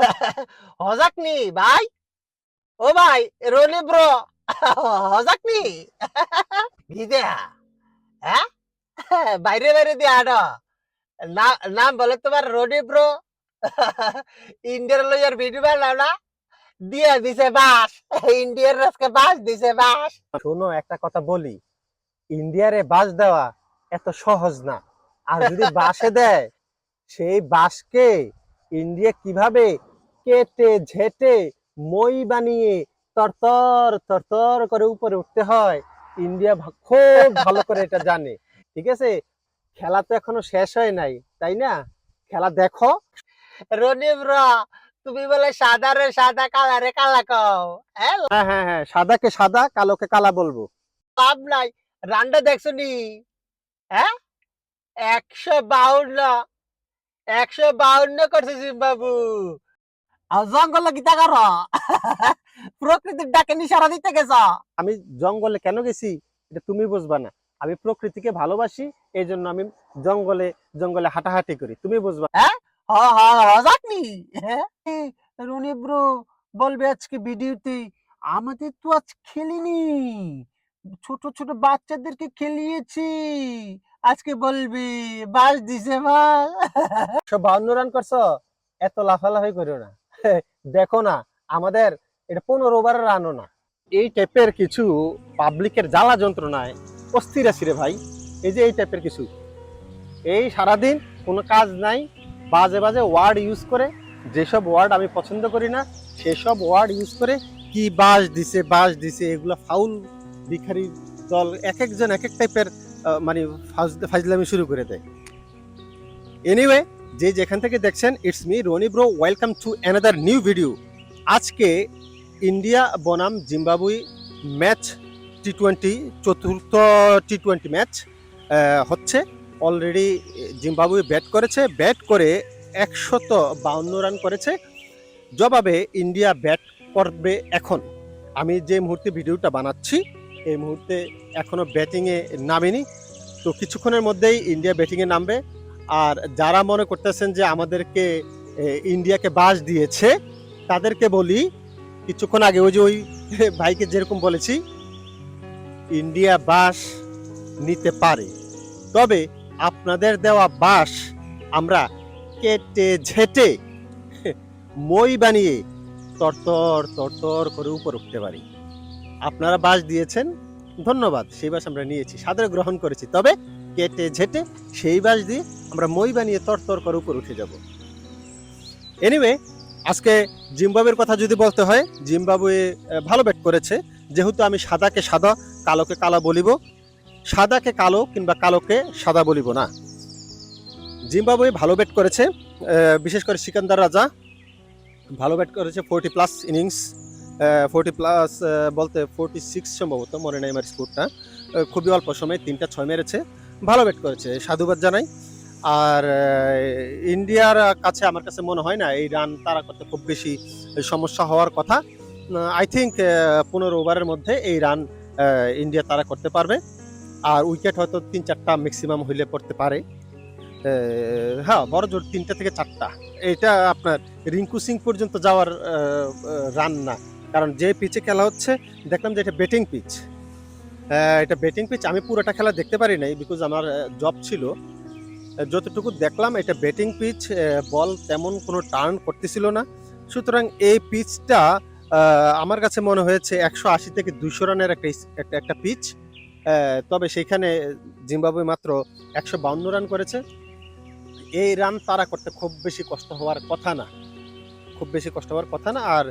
হজাক নি, ভাই? ও ভাই, রনি ব্রো হজাক নি? গিদে হ্যাঁ? বাইরে বাইরে দিয়ে আডো নাম বলে তোমার রনি ব্রো ইন্ডিয়ার লইয়ার ভিডিও বানাও না। দিয়ে দিছে বাস, ইন্ডিয়ার রাস্কে বাস দিছে বাস। শোনো, একটা কথা বলি, ইন্ডিয়ারে বাস দেওয়া এত সহজ না। আর যদি বাসে দেয়, সেই বাসকে ইন্ডিয়া কীভাবে কেটে ঝেটে মই বানিয়ে তরতর তরতর করে উপরে উঠতে হয়। ইন্ডিয়া খুব ভালো করে এটা জানে। ঠিক আছে? খেলা তো এখনও শেষ হয় নাই তাই না? খেলা দেখো। রনি ব্রো তুমি বলে সাদা রে সাদা কালা রে কালা কও। হ্যাঁ? হ্যাঁ হ্যাঁ হ্যাঁ সাদাকে সাদা কালোকে কালা বলব। লাভ নাই। রান্ডা দেখছ নি? হ্যাঁ? একশো বাউন্ন একশো বাউন্ন করছে জিম্বাবু। জঙ্গলে গীতা কর প্রকৃতির ডাকে নিশারা দিতে গেছ। আমি জঙ্গলে কেন গেছি এটা তুমি বুঝবা না। আমি প্রকৃতিকে ভালোবাসি এই জন্য আমি জঙ্গলে জঙ্গলে হাঁটাহাঁটি করি। তুমি বুঝবা? হ্যাঁ? রনি ব্রো বলবে আজকে ভিডিওতে আমাদের তো আজ খেলিনি। ছোট ছোট বাচ্চাদেরকে খেলিয়েছি। আজকে বলবি বাস দিছে বাস সব বাউন্ন রান করছ? এত লাফালাফি করো না। দেখো না, আমাদের এটা পনেরো ওভারের রানও না। এই টাইপের কিছু পাবলিকের জ্বালা যন্ত্রণায় অস্থির আছি রে ভাই। এই যে এই টাইপের কিছু। এই সারাদিন কোনো কাজ নাই, বাজে বাজে ওয়ার্ড ইউজ করে, যেসব ওয়ার্ড আমি পছন্দ করি না, সেসব ওয়ার্ড ইউজ করে কি বাস দিছে বাস দিছে, এগুলো ফাউল ভিখারি দল এক একজন এক এক টাইপের মানে ফাজলামি শুরু করে দেয়। এনিওয়ে যে যেখান থেকে দেখছেন it's me Roni bro welcome to another new video আজকে ইন্ডিয়া বনাম জিম্বাবুই ম্যাচ টি টোয়েন্টি চতুর্থ টি টোয়েন্টি ম্যাচ হচ্ছে। অলরেডি জিম্বাবুই ব্যাট করেছে ব্যাট করে একশত বাউন্ন রান করেছে। জবাবে ইন্ডিয়া ব্যাট করবে এখন। আমি যে মুহূর্তে ভিডিওটা বানাচ্ছি, এই মুহূর্তে এখনও ব্যাটিংয়ে নামেনি। তো কিছুক্ষণের মধ্যেই ইন্ডিয়া ব্যাটিংয়ে নামবে। আর যারা মনে করতেছেন যে আমাদেরকে ইন্ডিয়াকে বাস দিয়েছে, তাদেরকে বলি, কিছুক্ষণ আগে ওই যে ওই ভাইকে যেরকম বলেছি, ইন্ডিয়া বাস নিতে পারে, তবে আপনাদের দেওয়া বাস আমরা কেটে ঝেটে মই বানিয়ে তরতর তরতর করে উপর উঠতে পারি। আপনারা বাস দিয়েছেন, ধন্যবাদ, সেই বাস আমরা নিয়েছি সাদরে গ্রহণ করেছি। তবে কেটে ঝেটে সেই বাস দিয়ে আমরা মই বানিয়ে তরতর করে উপর উঠে যাব। এনিওয়ে আজকে জিম্বাবুয়ের কথা যদি বলতে হয়, জিম্বাবুয়ে ভালো ব্যাট করেছে। যেহেতু আমি সাদাকে সাদা, কালোকে কালা বলিব। সাদাকে কালো কিংবা কালোকে সাদা বলিব না। জিম্বাবুয়ে ভালো ব্যাট করেছে বিশেষ করে সিকান্দার রাজা। ভালো ব্যাট করেছে forty plus innings forty plus বলতে ফোরটি সিক্স সম্ভবত মনে নেই আমার স্কোরটা খুবই অল্প সময়ে তিনটা ছয় মেরেছে। ভালো ব্যাট করেছে, সাধুবাদ জানাই। আর ইন্ডিয়ার কাছে আমার কাছে মনে হয় না, এই রান তারা করতে খুব বেশি সমস্যা হওয়ার কথা। আই থিঙ্ক পনেরো ওভারের মধ্যে এই রান ইন্ডিয়া তারা করতে পারবে। আর উইকেট হয়তো তিন চারটা ম্যাক্সিমাম হইলে পড়তে পারে। হ্যাঁ বড় জোর তিনটা থেকে চারটা। এটা আপনার রিঙ্কু সিং পর্যন্ত যাওয়ার রান না। কারণ যে পিচে খেলা হচ্ছে, দেখলাম যে এটা বেটিং পিচ এটা বেটিং পিচ আমি পুরোটা খেলা দেখতে পারি নাই বিকজ আমার জব ছিল। যতটুকু দেখলাম, এটা ব্যাটিং পিচ বল তেমন কোনো টার্ন করতেছিল না। সুতরাং এই পিচটা আমার কাছে মনে হয়েছে একশো আশি থেকে দুইশো রানের একটা একটা পিচ তবে সেখানে জিম্বাবুয়ে মাত্র একশো বাউন্ন রান করেছে। এই রান তারা করতে খুব বেশি কষ্ট হওয়ার কথা না। খুব বেশি কষ্ট হওয়ার কথা না। আর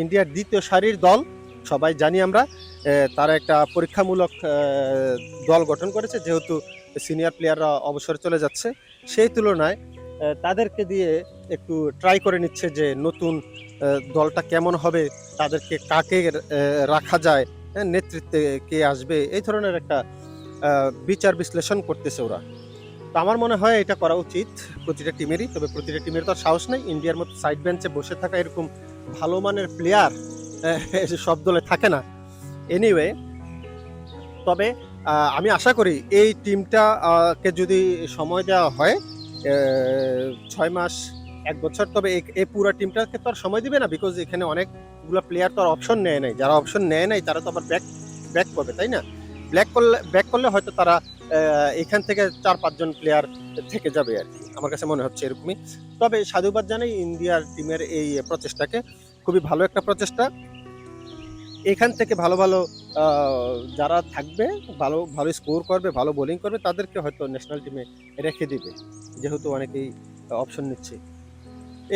ইন্ডিয়ার দ্বিতীয় সারির দল সবাই জানি আমরা তারা একটা পরীক্ষামূলক দল গঠন করেছে যেহেতু সিনিয়র প্লেয়াররা অবসরে চলে যাচ্ছে সেই তুলনায় তাদেরকে দিয়ে একটু ট্রাই করে নিচ্ছে যে নতুন দলটা কেমন হবে তাদেরকে কাকে রাখা যায় হ্যাঁ, নেতৃত্বে কে আসবে এই ধরনের একটা বিচার বিশ্লেষণ করতেছে ওরা। তো আমার মনে হয় এটা করা উচিত প্রতিটা টিমেরই তবে প্রতিটা টিমের তো সাহস নেই। ইন্ডিয়ার মতো সাইড বেঞ্চে বসে থাকা এরকম ভালো মানের প্লেয়ার সব দলে থাকে না। এনিওয়ে তবে আমি আশা করি এই টিমটাকে যদি সময় দেওয়া হয় ছয় মাস, এক বছর, তবে এই- পুরো টিমটাকে তো আর সময় দিবে না বিকজ এখানে অনেকগুলো প্লেয়ার তো আর অপশন নেয় নাই। যারা অপশন নেয় নাই, তারা তো আবার ব্যাক ব্যাক করবে, তাই না? ব্ল্যাক করলে ব্যাক করলে হয়তো তারা এখান থেকে চার পাঁচজন প্লেয়ার থেকে যাবে আর কি। আমার কাছে মনে হচ্ছে এরকমই। তবে সাধুবাদ জানাই ইন্ডিয়ার টিমের এই প্রচেষ্টাকে। খুবই ভালো একটা প্রচেষ্টা। এখান থেকে ভালো ভালো যারা থাকবে, ভালো ভালো স্কোর করবে, ভালো বোলিং করবে, তাদেরকে হয়তো ন্যাশনাল টিমে রেখে দিবে। যেহেতু অনেকেই অপশন নিচ্ছে।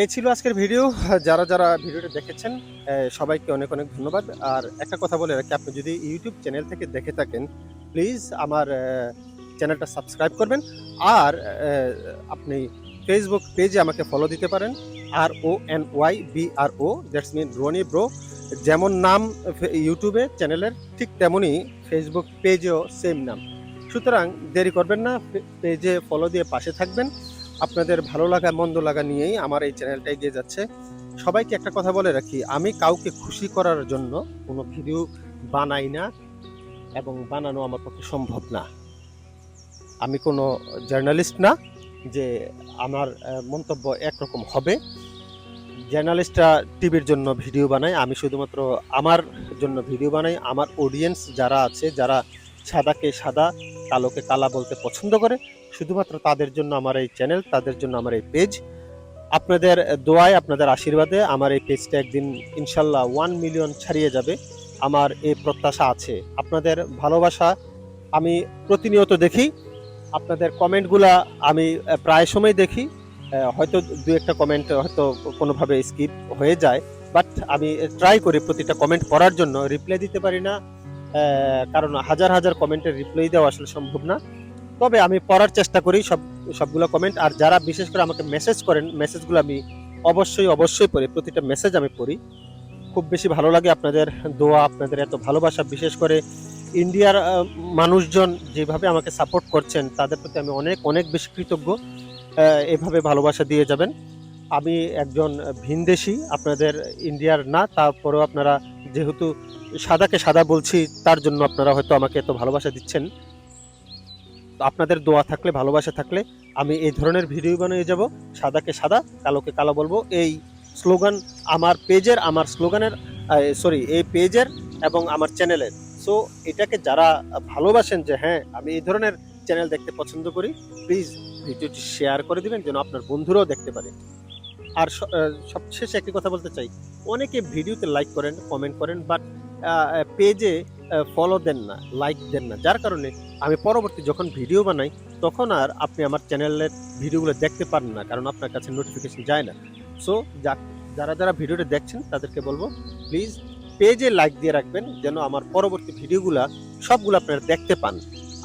এই ছিল আজকের ভিডিও যারা যারা ভিডিওটা দেখেছেন সবাইকে অনেক অনেক ধন্যবাদ। আর একটা কথা বলে রাখি, আপনি যদি ইউটিউব চ্যানেল থেকে দেখে থাকেন প্লিজ আমার চ্যানেলটা সাবস্ক্রাইব করবেন। আর আপনি ফেসবুক পেজে আমাকে ফলো দিতে পারেন। R O N Y B R O that's mean Roni bro যেমন নাম ইউটিউবে চ্যানেলের ঠিক তেমনই ফেসবুক পেজেও সেম নাম। সুতরাং দেরি করবেন না পেজে ফলো দিয়ে পাশে থাকবেন। আপনাদের ভালো লাগা, মন্দ লাগা নিয়েই আমার এই চ্যানেলটা এগিয়ে যাচ্ছে। সবাইকে একটা কথা বলে রাখি, আমি কাউকে খুশি করার জন্য কোনো ভিডিও বানাই না এবং বানানো আমার পক্ষে সম্ভব না। আমি কোনো জার্নালিস্ট না যে আমার মন্তব্য একরকম হবে। জার্নালিস্টরা টিভির জন্য ভিডিও বানায়, আমি শুধুমাত্র আমার জন্য ভিডিও বানাই, আমার অডিয়েন্স যারা আছে, যারা সাদাকে সাদা, কালোকে কালা বলতে পছন্দ করে, শুধুমাত্র তাদের জন্য আমার এই চ্যানেল তাদের জন্য আমার এই পেজ আপনাদের দোয়ায়, আপনাদের আশীর্বাদে আমার এই পেজটা একদিন ইনশাল্লাহ ওয়ান মিলিয়ন ছাড়িয়ে যাবে, আমার এই প্রত্যাশা আছে। আপনাদের ভালোবাসা আমি প্রতিনিয়ত দেখি, আপনাদের কমেন্টগুলা আমি প্রায় সময় দেখি। হয়তো দু একটা কমেন্ট হয়তো কোনোভাবে স্কিপ হয়ে যায় বাট আমি ট্রাই করি প্রতিটা কমেন্ট পড়ার জন্য। রিপ্লাই দিতে পারি না কারণ হাজার হাজার কমেন্টের রিপ্লাই দেওয়া আসলে সম্ভব না। তবে আমি পড়ার চেষ্টা করি সব, সবগুলো কমেন্ট আর যারা বিশেষ করে আমাকে মেসেজ করেন মেসেজগুলো আমি অবশ্যই অবশ্যই পড়ি। প্রতিটা মেসেজ আমি পড়ি। খুব বেশি ভালো লাগে আপনাদের দোয়া, আপনাদের এত ভালোবাসা। বিশেষ করে ইন্ডিয়ার মানুষজন যেভাবে আমাকে সাপোর্ট করছেন, তাদের প্রতি আমি অনেক অনেক বেশি কৃতজ্ঞ। এভাবে ভালোবাসা দিয়ে যাবেন। আমি একজন ভিনদেশি, আপনাদের ইন্ডিয়ার না, তারপরেও আপনারা যেহেতু সাদাকে সাদা বলছি, তার জন্য আপনারা হয়তো আমাকে এত ভালোবাসা দিচ্ছেন। আপনাদের দোয়া থাকলে, ভালোবাসা থাকলে আমি এই ধরনের ভিডিও বানিয়ে যাব। সাদাকে সাদা, কালোকে কালো বলব। এই স্লোগান আমার পেজের, আমার স্লোগানের সরি এই পেজের এবং আমার চ্যানেলের। সো এটাকে যারা ভালোবাসেন যে হ্যাঁ আমি এই ধরনের চ্যানেল দেখতে পছন্দ করি প্লিজ ভিডিওটি শেয়ার করে দিবেন যেন আপনার বন্ধুরাও দেখতে পারে। আর সবশেষে একটি কথা বলতে চাই, অনেকে ভিডিওতে লাইক করেন কমেন্ট করেন বাট পেজে ফলো দেন না লাইক দেন না। যার কারণে আমি পরবর্তী যখন ভিডিও বানাই, তখন আর আপনি আমার চ্যানেলের ভিডিওগুলো দেখতে পারেন না, কারণ আপনার কাছে নোটিফিকেশন যায় না। সো যারা যারা ভিডিওটা দেখছেন, তাদেরকে বলব প্লিজ পেজে লাইক দিয়ে রাখবেন, যেন আমার পরবর্তী ভিডিওগুলা সবগুলো আপনারা দেখতে পান।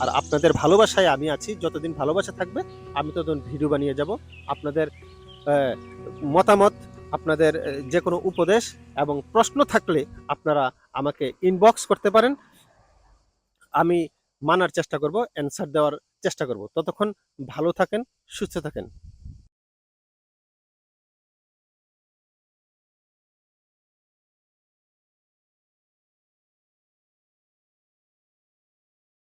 আর আপনাদের ভালোবাসায় আমি আছি। যতদিন ভালোবাসা থাকবে, আমি ততদিন ভিডিও বানিয়ে যাব। আপনাদের মতামত, আপনাদের যে কোনো উপদেশ এবং প্রশ্ন থাকলে আপনারা আমাকে ইনবক্স করতে পারেন। আমি মানার চেষ্টা করব অ্যান্সার দেওয়ার চেষ্টা করব। ততক্ষণ ভালো থাকেন, সুস্থ থাকেন।